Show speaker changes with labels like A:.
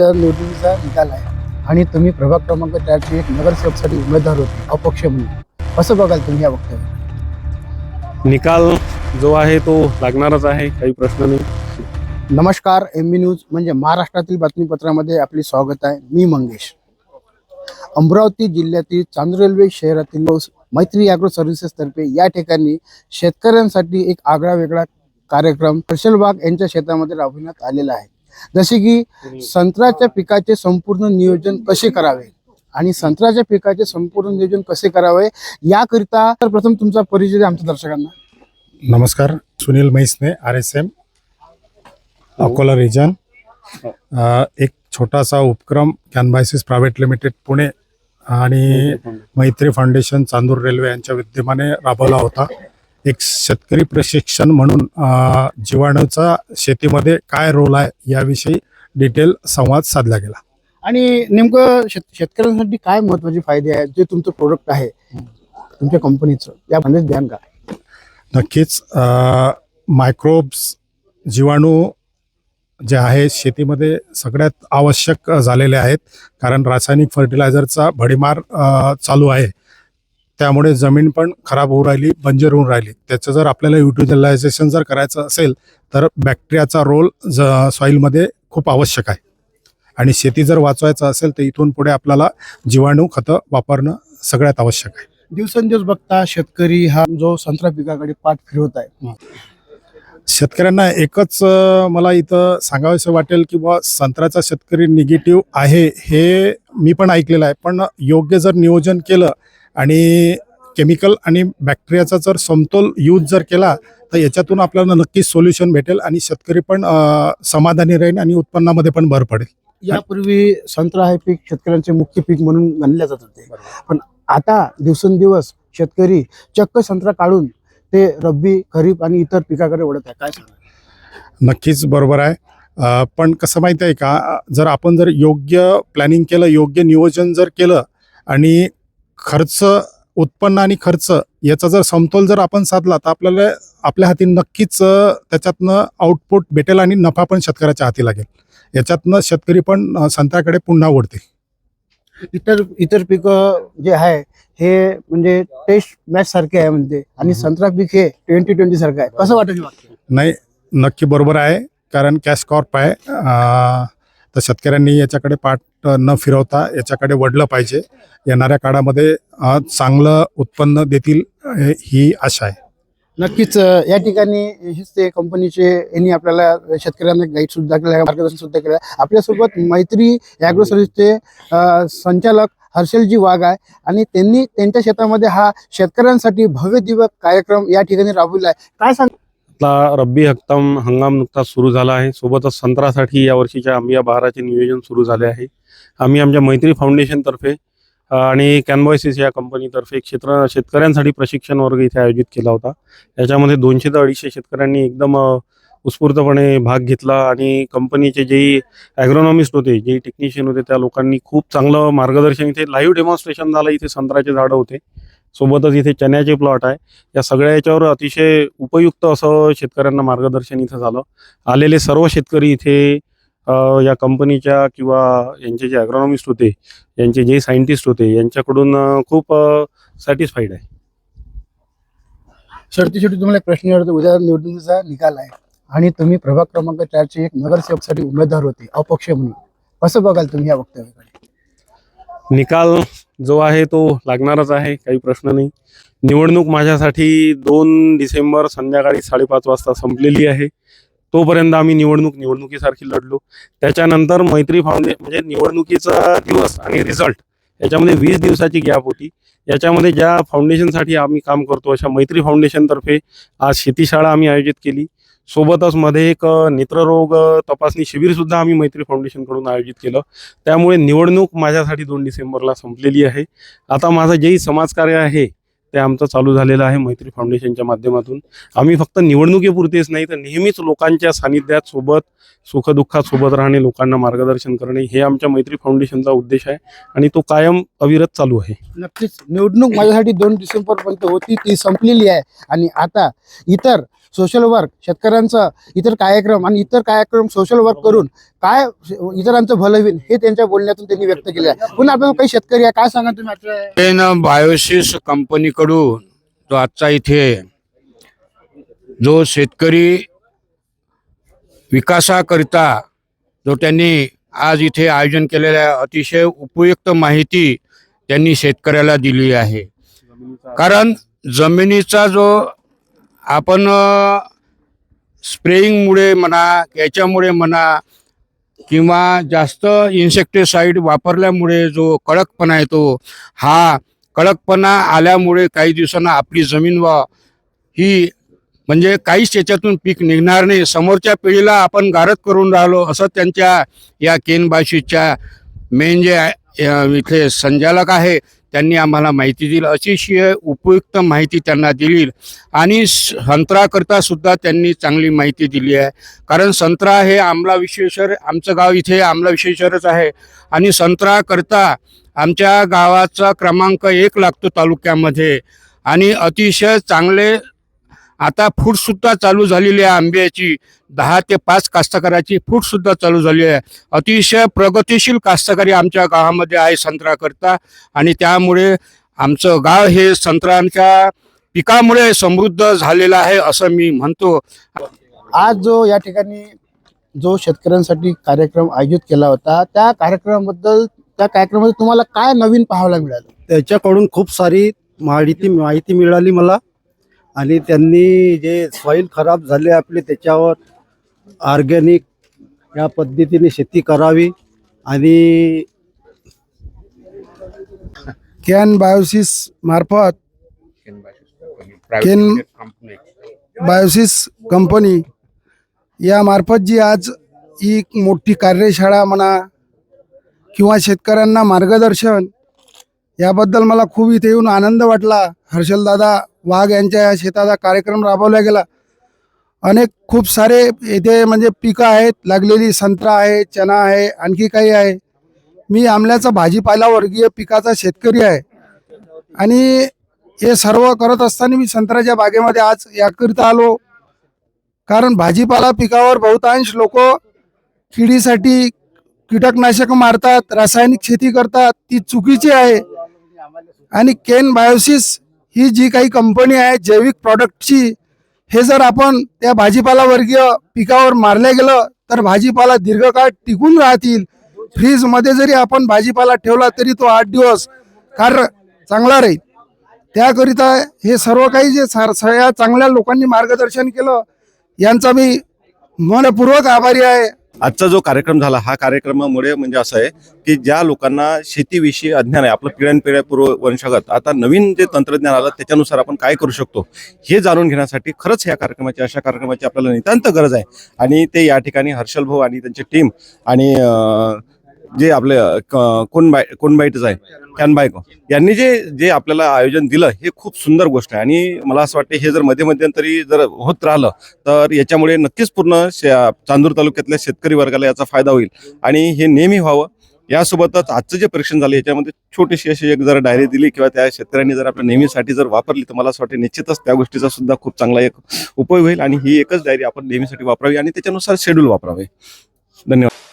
A: तर निवडणुकीचा निकाल आहे. आणि तुम्ही प्रभाग क्रमांक चारचे एक नगरसेवकसाठी उमेदवार होते अपक्ष म्हणून. कसं बघाल तुम्ही या वक्तव्य
B: निकाल जो आहे तो लागणारच आहे काही प्रश्न नाही.
A: नमस्कार एम बी न्यूज म्हणजे महाराष्ट्रातील बातमीपत्रामध्ये आपले स्वागत आहे. मी मंगेश. अमरावती जिल्ह्यातील चांदूर रेल्वे शहरातील मैत्री ॲग्रो सर्व्हिसेस तर्फे या ठिकाणी शेतकऱ्यांसाठी एक आगळा वेगळा कार्यक्रम हर्षलबाग यांच्या शेतामध्ये राबविण्यात आलेला आहे. जसे की संत्र्याच्या पिकाचे संपूर्ण नियोजन कसे करावे? आणि संत्र्याच्या पिकाचे संपूर्ण नियोजन कसे करावे? याकरिता तर प्रथम तुमचा परिचय द्या आमच्या दर्शकांना.
C: नमस्कार Sunil Maisne R S M Akola region अ, एक छोटासा उपक्रम कॅनबायसिस प्रायव्हेट लिमिटेड पुणे आणि मैत्री फाउंडेशन चांदूर रेल्वे यांच्या विद्यमाने राबवला होता. एक शेतकरी प्रशिक्षण म्हणून जीवाणूचा शेतीमध्ये काय रोल आहे याविषयी डिटेल संवाद साधला गेला.
A: आणि नेमकं शेत शेतकऱ्यांसाठी काय महत्त्वाचे फायदे आहेत? जे तुमचं प्रोडक्ट आहे तुमच्या कंपनीचं यामध्ये ध्यान का
C: नक्कीच मायक्रोब्स जीवाणू जे आहे शेतीमध्ये सगळ्यात आवश्यक झालेले आहेत. कारण रासायनिक फर्टिलायझरचा भडीमार चालू आहे. त्यामुळे जमीन पण खराब होऊ राहिली बंजर होऊन राहिली. त्याचं जर आपल्याला युटिलायझेशन जर करायचं असेल तर बॅक्टेरियाचा रोल ज सॉईलमध्ये खूप आवश्यक आहे. आणि शेती जर वाचवायचं असेल तर इथून पुढे आपल्याला जीवाणू खतं वापरणं सगळ्यात आवश्यक आहे.
A: दिवसेंदिवस बघता शेतकरी हा जो संत्रा पिकाकडे पाठ फिरवत आहे.
C: शेतकऱ्यांना एकच मला इथं सांगावंसं वाटेल की बा संत्र्याचा शेतकरी निगेटिव्ह आहे हे मी पण ऐकलेलं आहे. पण योग्य जर नियोजन केलं आणि केमिकल आणि बॅक्टेरियाचा जर समतोल यूज जर केला तर याच्यातून आपल्याला नक्कीच सोल्युशन भेटेल आणि शेतकरी पण समाधानी राहील आणि उत्पन्नामध्ये पण भर पडेल.
A: यापूर्वी संत्रा हे पीक शेतकऱ्यांचे मुख्य पीक म्हणून गणले जात होते. पण आता दिवसेंदिवस शेतकरी चक्क संत्रा काढून ते रब्बी खरीप आणि इतर पिकाकडे वळत आहे. काय सांगा
C: नक्कीच बरोबर आहे. पण कसं माहिती आहे का? जर आपण जर योग्य प्लॅनिंग केलं योग्य नियोजन जर केलं आणि खर्च उत्पन्न आणि खर्च याचा जर समतोल जर आपण साधला तर आपल्याला आपल्या हाती नक्कीच त्याच्यातनं आउटपुट भेटेल आणि नफा पण शेतकऱ्याच्या हाती लागेल. याच्यातनं शेतकरी पण संत्र्याकडे पुन्हा ओढतील
A: इतर इतर पिकं जे आहे हे म्हणजे टेस्ट मॅच सारखे आहे म्हणते. आणि. संत्रा पीक हे ट्वेंटी ट्वेंटी सारखं आहे. कसं वाटत
C: नाही नक्की बरोबर आहे. कारण कॅश कॉर्प आहे. तर शेतकऱ्यांनी याच्याकडे पाठ न फिरवता याच्याकडे वडलं पाहिजे. येणाऱ्या काळामध्ये चांगलं उत्पन्न देतील ही आशा आहे.
A: नक्कीच या ठिकाणी हेच ते कंपनीचे यांनी आपल्याला शेतकऱ्यांना गाईड सुद्धा केलं आहे मार्गदर्शन सुद्धा केलं आहे. आपल्यासोबत मैत्री ॲग्रो सर्व्हिसचे संचालक हर्षलजी वाघ आहे आणि त्यांनी त्यांच्या शेतामध्ये हा शेतकऱ्यांसाठी भव्य दिव्य कार्यक्रम या ठिकाणी राबविला आहे. काय सांग
B: आपला रब्बी हक्कम हंगाम नुकताच सुरू झाला आहे. सोबतच संत्र्यासाठी यावर्षीच्या आंबिया बहाराचे नियोजन सुरू झाले आहे. आम्ही आमच्या मैत्री फाउंडेशनतर्फे आणि कॅनबॉयसिस या कंपनीतर्फे क्षेत्र शेतकऱ्यांसाठी प्रशिक्षण वर्ग इथे आयोजित केला होता. याच्यामध्ये दोनशे ते अडीचशे शेतकऱ्यांनी एकदम उत्स्फूर्तपणे भाग घेतला आणि कंपनीचे जे ॲग्रोनॉमिस्ट होते जे टेक्निशियन होते त्या लोकांनी खूप चांगलं मार्गदर्शन इथे लाईव्ह डेमॉन्स्ट्रेशन झालं इथे संत्र्याचे झाडं होते. सोबतच इथे चण्याचे प्लॉट आहे. या सगळ्या याच्यावर अतिशय उपयुक्त असं शेतकऱ्यांना मार्गदर्शन इथं झालं. आलेले सर्व शेतकरी इथे या कंपनीच्या किंवा यांचे जे ॲग्रॉनॉमिस्ट होते यांचे जे सायंटिस्ट होते यांच्याकडून खूप सॅटिस्फाईड आहे.
A: शेवटी शेवटी तुम्हाला एक प्रश्न विचारतो. उद्या निवडणुकीचा निकाल आहे आणि तुम्ही प्रभाग क्रमांक चारचे एक नगरसेवकसाठी उमेदवार होते अपक्ष म्हणून. कसं बघाल तुम्ही या वक्तव्याकडे?
B: निकाल जो आहे तो लागणारच आहे काही प्रश्न नाही. निवडणूक माझ्यासाठी दोन डिसेंबर संध्याकाळी साडेपाच वाजता संपलेली आहे. तोपर्यंत आम्ही निवडणूक निवडणुकीसारखी लढलो. त्याच्यानंतर मैत्री फाउंडे म्हणजे निवडणुकीचा दिवस आणि रिझल्ट याच्यामध्ये वीस दिवसाची गॅप होती. याच्यामध्ये ज्या फाउंडेशनसाठी आम्ही काम करतो अशा मैत्री फाउंडेशनतर्फे आज शेतीशाळा आम्ही आयोजित केली. सोबतच मध्ये एक नेत्ररोग तपासणी तपासणी शिबिरसुद्धा आम्ही मैत्री फाउंडेशनकडून आयोजित केलं. त्यामुळे निवडणूक माझ्यासाठी दोन डिसेंबरला संपलेली आहे. आता माझं जेही समाजकार्य आहे ते आमचं चालू झालेलं आहे मैत्री फाउंडेशनच्या माध्यमातून. आम्ही फक्त निवडणुकीपुरतेच नाही तर नेहमीच लोकांच्या सानिध्यात सोबत सुखदुःखात सोबत राहणे लोकांना मार्गदर्शन करणे हे आमच्या मैत्री फाउंडेशनचा उद्देश आहे आणि तो कायम अविरत चालू आहे.
A: नक्कीच. निवडणूक माझ्यासाठी दोन डिसेंबरपर्यंत होती ती संपलेली आहे. आणि आता इतर सोशल वर्क शेतकऱ्यांचा इतर कार्यक्रम आणि इतर कार्यक्रम सोशल वर्क करून काय इतरांचं भलं होईल हे त्यांच्या बोलण्यातून त्यांनी व्यक्त केले आहे. पुन्हा आपण काही शेतकरी आहे काय सांगा तुम्ही
D: बायोसिस कंपनीकडून जो आजचा इथे जो शेतकरी विकासाकरिता जो त्यांनी आज इथे आयोजन केलेल्या अतिशय उपयुक्त माहिती त्यांनी शेतकऱ्याला दिली आहे. कारण जमिनीचा जो आपण स्प्रेईंगमुळे म्हणा याच्यामुळे म्हणा किंवा जास्त इन्सेक्टिसाईड वापरल्यामुळे जो कडकपणा येतो हा कडकपणा आल्यामुळे काही दिवसांना आपली जमीन व ही म्हणजे काहीच त्याच्यातून पीक निघणार नाही. समोरच्या पिढीला आपण गारद करून राहिलो असं त्यांच्या या केनबाशीच्या मेन जे इथले संचालक आहे त्यांनी आम्हाला माहिती दिली. अतिशय उपयुक्त माहिती त्यांना दिली. आणि संत्राकरता सुद्धा त्यांनी चांगली माहिती दिली आहे. कारण संत्रा हे आमला विश्वेश्वर आमचं गाव इथे आमला विश्वेश्वरच आहे. आणि संत्राकरता आमच्या गावाचा क्रमांक एक लागतो तालुक्यामध्ये. आणि अतिशय चांगले आता फूटसुद्धा चालू झालेली आहे आंब्याची. दहा ते पाच कास्तकाराची फूटसुद्धा चालू झाली आहे. अतिशय प्रगतिशील कास्तकारी आमच्या गावामध्ये आहे संत्र्याकरता. आणि त्यामुळे आमचं गाव हे संत्र्यांच्या पिकामुळे समृद्ध झालेलं आहे असं मी म्हणतो.
A: आज जो या ठिकाणी जो शेतकऱ्यांसाठी कार्यक्रम आयोजित केला होता त्या कार्यक्रमाबद्दल त्या कार्यक्रमामध्ये तुम्हाला काय नवीन पाहायला मिळालं?
E: त्याच्याकडून खूप सारी माहिती माहिती मिळाली मला. आणि त्यांनी जे सॉईल खराब झाले आपले त्याच्यावर ऑर्गॅनिक या पद्धतीने शेती करावी आणि
F: कॅन बायोसिस मार्फत केन- बायोसिस कंपनी या मार्फत जी आज ही मोठी कार्यशाळा म्हणा किंवा शेतकऱ्यांना मार्गदर्शन याबद्दल मला खूप इथे येऊन आनंद वाटला. हर्षलदादा वाघ यांच्या या कार्यक्रम राबवला गेला. अनेक खूप सारे येथे म्हणजे पिकं आहेत लागलेली संत्रा आहे चना आहे आणखी काही आहे. मी आमल्याचा भाजीपाला वर्गीय पिकाचा शेतकरी आहे. आणि हे सर्व करत असताना मी संत्र्याच्या बागेमध्ये आज याकरिता आलो. कारण भाजीपाला पिकावर बहुतांश लोक किडीसाठी कीटकनाशक मारतात रासायनिक शेती करतात ती चुकीची आहे. आणि केन बायोसिस ही जी काही कंपनी आहे जैविक प्रॉडक्टची हे जर आपण त्या भाजीपाला वर्गीय पिकावर मारल्या गेलं तर भाजीपाला दीर्घकाळ टिकून राहतील. फ्रीजमध्ये जरी आपण भाजीपाला ठेवला तरी तो आठ दिवस कार चांगला राहील. त्याकरिता हे सर्व काही जे सार- सगळ्या चांगल्या लोकांनी मार्गदर्शन केलं यांचा मी मनपूर्वक आभारी आहे.
G: आजचा जो कार्यक्रम झाला हा कार्यक्रमामुळे म्हणजे असं आहे की ज्या लोकांना शेतीविषयी अज्ञान आहे आपलं पिढ्यानपिढ्या पूर्व वंशागत आता नवीन जे तंत्रज्ञान आलं त्याच्यानुसार आपण काय करू शकतो हे जाणून घेण्यासाठी खरंच या कार्यक्रमाची अशा कार्यक्रमाची आपल्याला नितांत गरज आहे. आणि ते या ठिकाणी हर्षल भाऊ आणि त्यांची टीम आणि जे आपले कोण बाय कोण बाईटच आहे कॅन बायको यांनी जे जे आपल्याला आयोजन दिलं हे खूप सुंदर गोष्ट आहे. आणि मला असं वाटतं हे जर मध्ये मध्यंतरी जर होत राहिलं तर याच्यामुळे नक्कीच पूर्ण शे- चांदूर तालुक्यातल्या शेतकरी वर्गाला याचा फायदा होईल. आणि हे नेहमी व्हावं. यासोबतच आजचं जे परीक्षण झालं याच्यामध्ये छोटीशी अशी एक जर डायरी दिली किंवा त्या शेतकऱ्यांनी जर आपल्या नेहमीसाठी जर वापरली तर मला असं वाटतं निश्चितच त्या गोष्टीचा सुद्धा खूप चांगला एक उपयोग होईल. आणि ही एकच डायरी आपण नेहमीसाठी वापरावी आणि त्याच्यानुसार शेड्यूल वापरावे. धन्यवाद.